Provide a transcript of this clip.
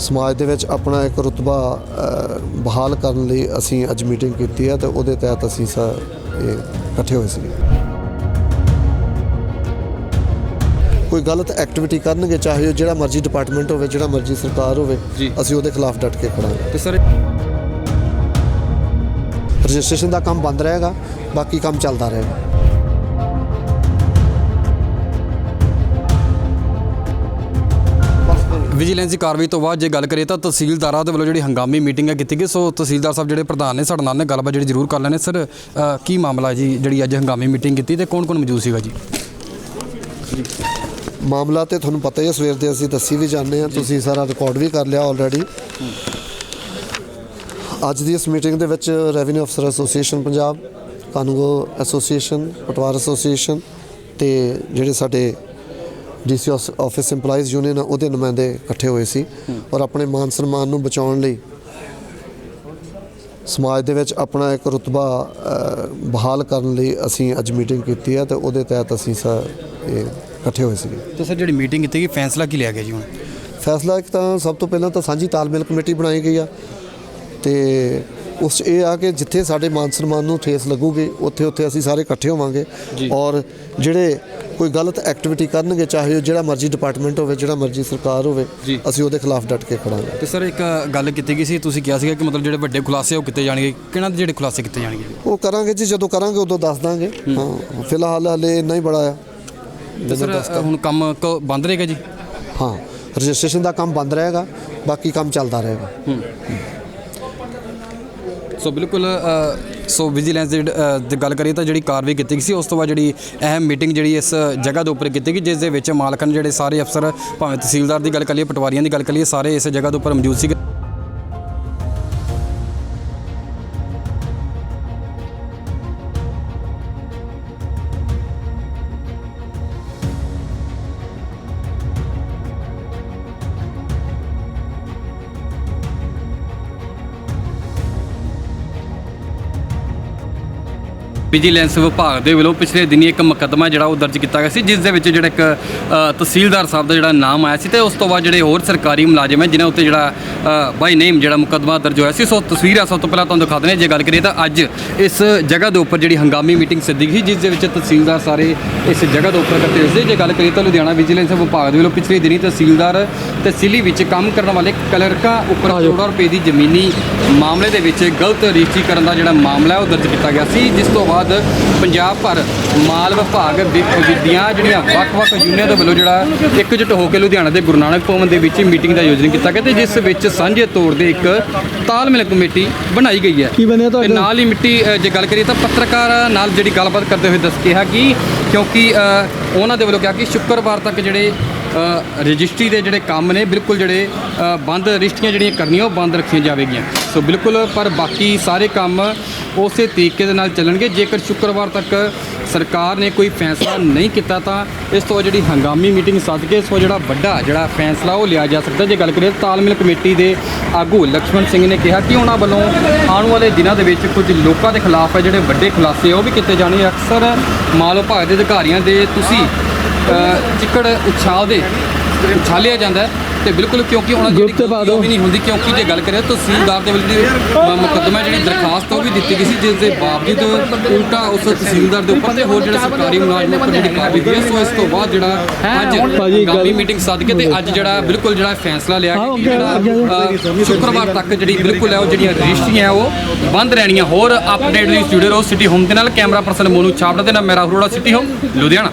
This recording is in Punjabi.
ਸਮਾਜ ਦੇ ਵਿੱਚ ਆਪਣਾ ਇੱਕ ਰੁਤਬਾ ਬਹਾਲ ਕਰਨ ਲਈ ਅਸੀਂ ਅੱਜ ਮੀਟਿੰਗ ਕੀਤੀ ਹੈ ਤੇ ਉਹਦੇ ਤਹਿਤ ਅਸੀਂ ਸਾ ਇਹ ਇਕੱਠੇ ਹੋਏ ਸੀ ਕੋਈ ਗਲਤ ਐਕਟੀਵਿਟੀ ਕਰਨਗੇ ਚਾਹੇ ਉਹ ਜਿਹੜਾ ਮਰਜ਼ੀ ਡਿਪਾਰਟਮੈਂਟ ਹੋਵੇ ਜਿਹੜਾ ਮਰਜ਼ੀ ਸਰਕਾਰ ਹੋਵੇ। ਅਸੀਂ ਉਹਦੇ ਖਿਲਾਫ ਡਟ ਕੇ ਖੜਾਂਗੇ ਤੇ ਸਰ ਰਜਿਸਟ੍ਰੇਸ਼ਨ ਦਾ ਕੰਮ ਬੰਦ ਰਹੇਗਾ ਬਾਕੀ ਕੰਮ ਚੱਲਦਾ ਰਹੇਗਾ। ਵਿਜੀਲੈਂਸ ਦੀ ਕਾਰਵਾਈ ਤੋਂ ਬਾਅਦ ਜੇ ਗੱਲ ਕਰੀਏ ਤਾਂ ਤਹਿਸੀਲਦਾਰਾਂ ਦੇ ਵੱਲੋਂ ਜਿਹੜੀ ਹੰਗਾਮੀ ਮੀਟਿੰਗ ਹੈ ਕੀਤੀ ਗਈ, ਸੋ ਤਹਿਸੀਲਦਾਰ ਸਾਹਿਬ ਜਿਹੜੇ ਪ੍ਰਧਾਨ ਨੇ, ਸਾਡੇ ਨਾਲ ਨੇ, ਗੱਲਬਾਤ ਜਿਹੜੀ ਜ਼ਰੂਰ ਕਰ ਲੈਣੇ। ਸਰ ਕੀ ਮਾਮਲਾ ਜੀ, ਜਿਹੜੀ ਅੱਜ ਹੰਗਾਮੀ ਮੀਟਿੰਗ ਕੀਤੀ ਤੇ ਕੌਣ ਕੌਣ ਮੌਜੂਦ ਸੀਗਾ ਜੀ? ਮਾਮਲਾ ਤੇ ਤੁਹਾਨੂੰ ਪਤਾ ਹੀ ਹੈ, ਸਵੇਰ ਦੇ ਅਸੀਂ ਦੱਸੀ ਵੀ ਜਾਂਦੇ ਹਾਂ, ਤੁਸੀਂ ਸਾਰਾ ਰਿਕਾਰਡ ਵੀ ਕਰ ਲਿਆ ਆਲਰੇਡੀ ਅੱਜ ਦੀ ਇਸ ਮੀਟਿੰਗ ਦੇ ਵਿੱਚ ਰੈਵਨਿਊ ਅਫਸਰ ਐਸੋਸੀਏਸ਼ਨ ਪੰਜਾਬ ਕਾਨੂੰਗੋ ਐਸੋਸੀਏਸ਼ਨ ਪਟਵਾਰ ਐਸੋਸੀਏਸ਼ਨ ਤੇ ਜਿਹੜੇ ਸਾਡੇ ਡੀਸੀ ਆਫਿਸ EMPLOYEES ਯੂਨੀਅਨ ਆ ਉਹਦੇ ਨੁਮਾਇੰਦੇ ਇਕੱਠੇ ਹੋਏ ਸੀ ਔਰ ਆਪਣੇ ਮਾਨ ਸਨਮਾਨ ਨੂੰ ਬਚਾਉਣ ਲਈ ਸਮਾਜ ਦੇ ਵਿੱਚ ਆਪਣਾ ਇੱਕ ਰੁਤਬਾ ਬਹਾਲ ਕਰਨ ਲਈ ਅਸੀਂ ਅੱਜ ਮੀਟਿੰਗ ਕੀਤੀ ਹੈ ਤੇ ਉਹਦੇ ਤਹਿਤ ਅਸੀਂ ਸਾ ਇਹ ਇਕੱਠੇ ਹੋਏ ਸੀਗੇ। ਤੇ ਸਰ ਜਿਹੜੀ ਮੀਟਿੰਗ ਕੀਤੀ ਗਈ ਫੈਸਲਾ ਕੀ ਲਿਆ ਗਿਆ ਜੀ ਹੁਣ? ਫੈਸਲਾ ਇੱਕ ਤਾਂ ਸਭ ਤੋਂ ਪਹਿਲਾਂ ਤਾਂ ਸਾਂਝੀ ਤਾਲਮੇਲ ਕਮੇਟੀ ਬਣਾਈ ਗਈ ਆ ਤੇ ਉਸ ਇਹ ਆ ਕਿ ਜਿੱਥੇ ਸਾਡੇ ਮਾਨ ਸਨਮਾਨ ਨੂੰ ਠੇਸ ਲੱਗੂਗੀ ਉੱਥੇ ਉੱਥੇ ਅਸੀਂ ਸਾਰੇ ਇਕੱਠੇ ਹੋਵਾਂਗੇ ਔਰ ਜਿਹੜੇ ਕੋਈ ਗਲਤ ਐਕਟੀਵਿਟੀ ਕਰਨਗੇ ਚਾਹੇ ਉਹ ਜਿਹੜਾ ਮਰਜ਼ੀ ਡਿਪਾਰਟਮੈਂਟ ਹੋਵੇ ਜਿਹੜਾ ਮਰਜ਼ੀ ਸਰਕਾਰ ਹੋਵੇ। ਅਸੀਂ ਉਹਦੇ ਖਿਲਾਫ ਡਟ ਕੇ ਖੜਾਂਗੇ। ਤੇ ਸਰ ਇੱਕ ਗੱਲ ਕੀਤੀ ਗਈ ਸੀ ਤੁਸੀਂ ਕਿਹਾ ਸੀਗਾ ਕਿ ਮਤਲਬ ਜਿਹੜੇ ਵੱਡੇ ਖੁਲਾਸੇ ਉਹ ਕੀਤੇ ਜਾਣਗੇ। ਕਿਹਨਾਂ ਦੇ ਜਿਹੜੇ ਖੁਲਾਸੇ ਕੀਤੇ ਜਾਣਗੇ? ਉਹ ਕਰਾਂਗੇ ਜੀ ਜਦੋਂ ਕਰਾਂਗੇ ਉਦੋਂ ਦੱਸ ਦਾਂਗੇ। ਹਾਂ। ਫਿਲਹਾਲ ਹਲੇ ਇੰਨਾ ਹੀ ਬੜਾ ਆ। ਸਰ ਹੁਣ ਕੰਮ ਬੰਦ ਰਹੇਗਾ ਜੀ? ਹਾਂ ਰਜਿਸਟ੍ਰੇਸ਼ਨ ਦਾ ਕੰਮ ਬੰਦ ਰਹੇਗਾ ਬਾਕੀ ਕੰਮ ਚੱਲਦਾ ਰਹੇਗਾ। ਸੋ ਬਿਲਕੁਲ ਅ, ਸੋ ਵਿਜੀਲੈਂਸ ਦੀ ਅ, ਦੀ ਗੱਲ ਕਰੀਏ ਤਾਂ ਜਿਹੜੀ ਕਾਰਵਾਈ ਕੀਤੀ ਗਈ ਸੀ ਉਸ ਤੋਂ ਬਾਅਦ ਜਿਹੜੀ ਅਹਿਮ ਮੀਟਿੰਗ ਜਿਹੜੀ ਇਸ ਜਗ੍ਹਾ ਦੇ ਉੱਪਰ ਕੀਤੀ ਗਈ ਜਿਸ ਦੇ ਵਿੱਚ ਮਾਲਕਨ ਜਿਹੜੇ ਸਾਰੇ ਅਫਸਰ ਭਾਵੇਂ ਤਹਿਸੀਲਦਾਰ ਦੀ ਗੱਲ ਕਰੀਏ ਪਟਵਾਰੀਆਂ ਦੀ ਗੱਲ ਕਰੀਏ ਸਾਰੇ ਇਸ ਜਗ੍ਹਾ ਦੇ ਉੱਪਰ ਮੌਜੂਦ ਸੀਗੇ। ਵਿਜੀਲੈਂਸ ਵਿਭਾਗ ਦੇ ਵੱਲੋਂ ਪਿਛਲੇ ਦਿਨੀ ਇੱਕ ਮੁਕੱਦਮਾ ਜਿਹੜਾ ਉਹ ਦਰਜ ਕੀਤਾ ਗਿਆ ਸੀ ਜਿਸ ਦੇ ਵਿੱਚ ਜਿਹੜਾ ਇੱਕ ਤਹਿਸੀਲਦਾਰ ਸਾਹਿਬ ਦਾ ਜਿਹੜਾ ਨਾਮ ਆਇਆ ਸੀ ਤੇ ਉਸ ਤੋਂ ਬਾਅਦ ਜਿਹੜੇ ਹੋਰ ਸਰਕਾਰੀ ਮੁਲਾਜ਼ਮ ਹੈ ਜਿਨ੍ਹਾਂ ਉੱਤੇ ਜਿਹੜਾ ਬਾਈ ਨੇਮ ਜਿਹੜਾ ਮੁਕੱਦਮਾ ਦਰਜ ਹੋਇਆ ਸੀ ਸੋ ਤਸਵੀਰਾਂ ਸਭ ਤੋਂ ਪਹਿਲਾਂ ਤੁਹਾਨੂੰ ਦਿਖਾ ਦਿੰਦੇ ਹਾਂ। ਜੇ ਗੱਲ ਕਰੀਏ ਤਾਂ ਅੱਜ ਇਸ ਜਗ੍ਹਾ ਦੇ ਉੱਪਰ ਜਿਹੜੀ ਹੰਗਾਮੀ ਮੀਟਿੰਗ ਸੱਦੀ ਗਈ ਜਿਸ ਦੇ ਵਿੱਚ ਤਹਿਸੀਲਦਾਰ ਸਾਰੇ ਇਸ ਜਗ੍ਹਾ ਦੇ ਉੱਪਰ ਇਕੱਠੇ ਹੋਏ ਸੀ ਜੇ ਗੱਲ ਕਰੀਏ ਤਾਂ ਲੁਧਿਆਣਾ ਵਿਜੀਲੈਂਸ ਵਿਭਾਗ ਦੇ ਵੱਲੋਂ ਪਿਛਲੇ ਦਿਨੀ ਤਹਿਸੀਲਦਾਰ ਤਹਿਸੀਲੀ ਵਿੱਚ ਕੰਮ ਕਰਨ ਵਾਲੇ ਕਲਰਕਾਂ ਉੱਪਰ ਕਰੋੜਾਂ ਰੁਪਏ ਦੀ ਜ਼ਮੀਨੀ ਮਾਮਲੇ ਦੇ ਵਿੱਚ ਗਲਤ ਰਜਿਸਟਰੀ ਕਰਨ ਦਾ ਜਿਹੜਾ ਮਾਮਲਾ ਹੈ ਉਹ ਦਰਜ ਕੀਤਾ ਗਿਆ ਸੀ ਜਿਸ ਤੋਂ ਬਾਅਦ ਪੰਜਾਬ ਭਰ ਮਾਲ ਵਿਭਾਗ ਦੀਆਂ ਜਿਹੜੀਆਂ ਵੱਖ-ਵੱਖ ਯੂਨੀਅਨਾਂ ਦੇ ਵੱਲੋਂ ਜਿਹੜਾ ਇਕਜੁੱਟ ਹੋ ਕੇ ਲੁਧਿਆਣਾ ਦੇ ਗੁਰੂ ਨਾਨਕ ਭਵਨ ਦੇ ਵਿੱਚ ਮੀਟਿੰਗ ਦਾ ਆਯੋਜਨ ਕੀਤਾ ਗਿਆ ਤੇ ਜਿਸ ਵਿੱਚ ਸਾਂਝੇ ਤੌਰ ਤੇ ਇੱਕ ਤਾਲਮੇਲ ਕਮੇਟੀ ਬਣਾਈ ਗਈ ਹੈ। ਕੀ ਬਣਿਆ ਤੇ ਤੁਹਾਡਾ? ਨਾਲ ਹੀ ਮਿੱਟੀ ਜੇ ਗੱਲ ਕਰੀਏ ਤਾਂ ਪੱਤਰਕਾਰਾਂ ਨਾਲ ਜਿਹੜੀ ਗੱਲਬਾਤ ਕਰਦੇ ਹੋਏ ਦੱਸ ਕਿਹਾ ਕਿ ਕਿਉਂਕਿ ਉਹਨਾਂ ਦੇ ਵੱਲੋਂ ਕਿਹਾ ਕਿ ਸ਼ੁੱਕਰਵਾਰ ਤੱਕ ਜਿਹੜੇ ਰਜਿਸਟਰੀ ਦੇ ਜਿਹੜੇ ਕੰਮ ਨੇ ਬਿਲਕੁਲ ਜਿਹੜੇ ਬੰਦ ਰਜਿਸਟਰੀਆਂ ਜਿਹੜੀਆਂ ਕਰਨੀਆਂ ਉਹ ਬੰਦ ਰੱਖੀਆਂ ਜਾਵੇਗੀਆਂ। ਸੋ ਬਿਲਕੁਲ ਪਰ ਬਾਕੀ ਸਾਰੇ ਕੰਮ ਉਸੇ ਤਰੀਕੇ ਦੇ ਨਾਲ ਚੱਲਣਗੇ। ਜੇਕਰ ਸ਼ੁੱਕਰਵਾਰ ਤੱਕ ਸਰਕਾਰ ਨੇ ਕੋਈ ਫੈਸਲਾ ਨਹੀਂ ਕੀਤਾ ਤਾਂ ਇਸ ਤੋਂ ਜਿਹੜੀ ਹੰਗਾਮੀ ਮੀਟਿੰਗ ਸੱਦ ਕੇ ਸੋ ਜਿਹੜਾ ਵੱਡਾ ਜਿਹੜਾ ਫੈਸਲਾ ਉਹ ਲਿਆ ਜਾ ਸਕਦਾ। ਜੇ ਗੱਲ ਕਰੀਏ ਤਾਲਮੇਲ ਕਮੇਟੀ ਦੇ ਆਗੂ ਲਕਸ਼ਮਣ ਸਿੰਘ ਨੇ ਕਿਹਾ ਕਿ ਉਹਨਾਂ ਵੱਲੋਂ ਆਉਣ ਵਾਲੇ ਦਿਨਾਂ ਦੇ ਵਿੱਚ ਕੁਝ ਲੋਕਾਂ ਦੇ ਖਿਲਾਫ ਹੈ ਜਿਹੜੇ ਵੱਡੇ ਖੁਲਾਸੇ ਉਹ ਵੀ ਕੀਤੇ ਜਾਣੇ ਅਕਸਰ ਮਾਲ ਵਿਭਾਗ ਦੇ ਅਧਿਕਾਰੀਆਂ ਦੇ ਤੁਸੀਂ ਚਿੱਕੜ ਚਿੱਕੜ ਉਛਾਲਦੇ, ਉਛਾਲਿਆ ਜਾਂਦਾ ਤੇ ਬਿਲਕੁਲ ਕਿਉਂਕਿ ਉਹਨਾਂ ਦੀ ਜਿਹੜੀ ਪਾ ਦਿਓ। ਵੀ ਨਹੀਂ ਹੁੰਦੀ ਕਿਉਂਕਿ ਜੇ ਗੱਲ ਕਰੀਏ ਤਾਂ ਤਹਿਸੀਲਦਾਰ ਦੇ ਵੱਲੋਂ ਜਿਹੜੀ ਮੁਕੱਦਮਾ ਜਿਹੜੀ ਦਰਖਾਸਤ ਉਹ ਵੀ ਦਿੱਤੀ ਗਈ ਸੀ ਜਿਸ ਦੇ ਬਾਵਜੂਦ ਉਲਟਾ ਉਸ ਤਹਿਸੀਲਦਾਰ ਦੇ ਉੱਪਰ ਤੇ ਹੋਰ ਜਿਹੜੇ ਸਰਕਾਰੀ ਮੁਲਾਜ਼ਮਾਂ ਉੱਪਰ ਜਿਹੜੀ ਕਾਰਵਾਈ ਹੋਈ ਹੈ ਸੋ ਇਸ ਤੋਂ ਬਾਅਦ ਜਿਹੜਾ ਅੱਜ ਭਾਜੀ, ਗੱਲ- ਮੀਟਿੰਗ ਸੱਦ ਕੇ ਤੇ ਅੱਜ ਜਿਹੜਾ ਬਿਲਕੁਲ ਜਿਹੜਾ ਫੈਸਲਾ ਲਿਆ ਹਾਂ, ਕਿ ਜਿਹੜਾ ਅੱਗੇ ਅ, ਸ਼ੁੱਕਰਵਾਰ ਤੱਕ ਜਿਹੜੀ ਬਿਲਕੁਲ ਹੈ ਉਹ ਜਿਹੜੀਆਂ ਰਜਿਸਟਰੀਆਂ ਹੈ ਉਹ ਬੰਦ ਰਹਿਣੀਆਂ। ਹੋਰ ਅਪਡੇਟ ਲਈ ਸਟੂਡੀਓ ਰੋ ਸਿਟੀ ਹੋਮ ਦੇ ਨਾਲ। ਕੈਮਰਾ ਪਰਸਨ ਮੋਨੂ ਛਾਪੜਾ ਦੇ ਨਾਲ ਮੇਰਾ ਅਰੋੜਾ ਸਿਟੀ ਹੋਮ ਲੁਧਿਆਣਾ।